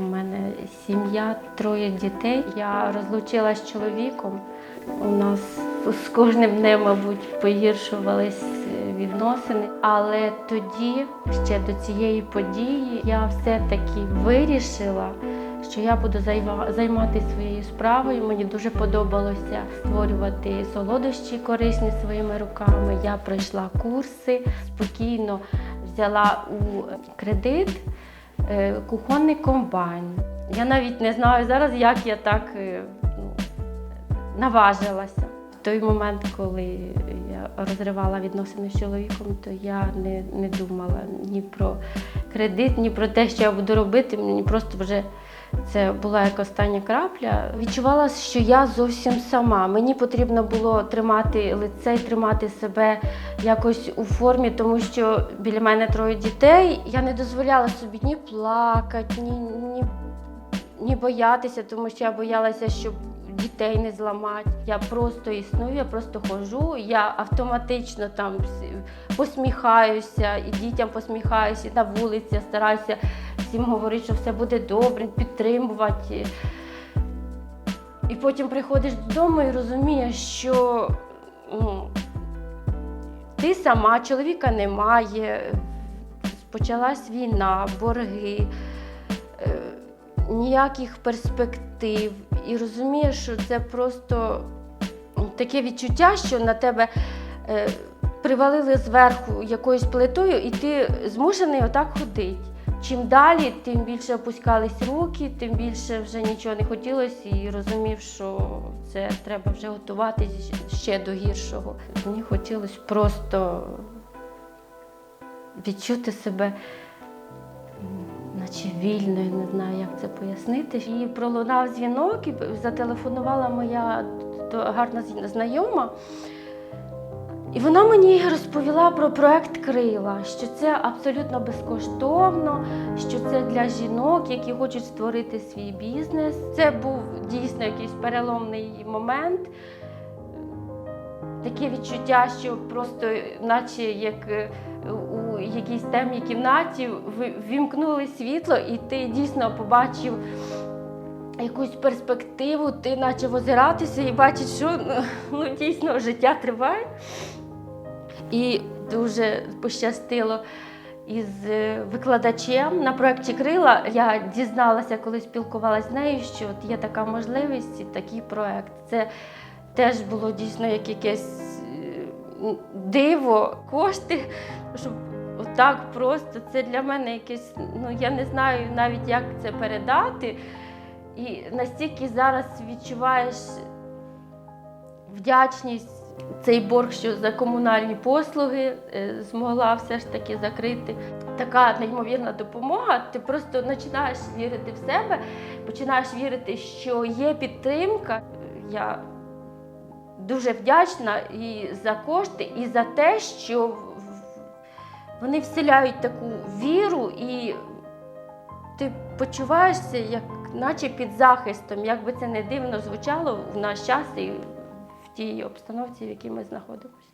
У мене сім'я, троє дітей. Я розлучилася з чоловіком. У нас з кожним днем, мабуть, погіршувались е, відносини. Але тоді, ще до цієї події, я все-таки вирішила, що я буду займатися своєю справою. Мені дуже подобалося створювати солодощі корисні своїми руками. Я пройшла курси, спокійно взяла у кредит кухонний комбайн. Я навіть не знаю зараз, як я так е, ну, наважилася. В той момент, коли я розривала відносини з чоловіком, то я не, не думала ні про кредит, ні про те, що я буду робити. Мені просто вже це була як остання крапля. Відчувала, що я зовсім сама. Мені потрібно було тримати лице тримати себе якось у формі, тому що біля мене троє дітей. Я не дозволяла собі ні плакати, ні, ні, ні боятися, тому що я боялася, щоб дітей не зламати. Я просто існую, я просто ходжу, я автоматично там посміхаюся, і дітям посміхаюся, і на вулиці стараюся всім говорити, що все буде добре, підтримувати. І потім приходиш додому і розумієш, що ну, ти сама, чоловіка немає, почалась війна, борги, е, ніяких перспектив. І розумієш, що це просто ну, таке відчуття, що на тебе е, привалили зверху якоюсь плитою, і ти змушений отак ходити. Чим далі, тим більше опускались руки, тим більше вже нічого не хотілося і розумів, що це треба вже готуватись ще до гіршого. Мені хотілося просто відчути себе, наче вільною, не знаю, як це пояснити. І пролунав дзвінок, і зателефонувала моя гарна знайома. І вона мені розповіла про проект Крила, що це абсолютно безкоштовно, що це для жінок, які хочуть створити свій бізнес. Це був дійсно якийсь переломний момент. Таке відчуття, що просто, наче як е, у якійсь темній кімнаті, ввімкнули світло, і ти дійсно побачив якусь перспективу, ти почав озиратися і бачиш, що ну, ну, дійсно життя триває. І дуже пощастило із е, викладачем на проєкті Крила. Я дізналася, коли спілкувалася з нею, що от є така можливість і такий проєкт. Це теж було дійсно як якесь е, диво, кошти, щоб отак просто це для мене якесь, ну я не знаю навіть, як це передати. І настільки зараз відчуваєш вдячність, цей борг, що за комунальні послуги е, змогла все ж таки закрити. Така неймовірна допомога. Ти просто починаєш вірити в себе, починаєш вірити, що є підтримка. Я дуже вдячна і за кошти, і за те, що вони вселяють таку віру, і ти почуваєшся як наче під захистом, як би це не дивно звучало в наш час і тій обстановці, в якій ми знаходимося.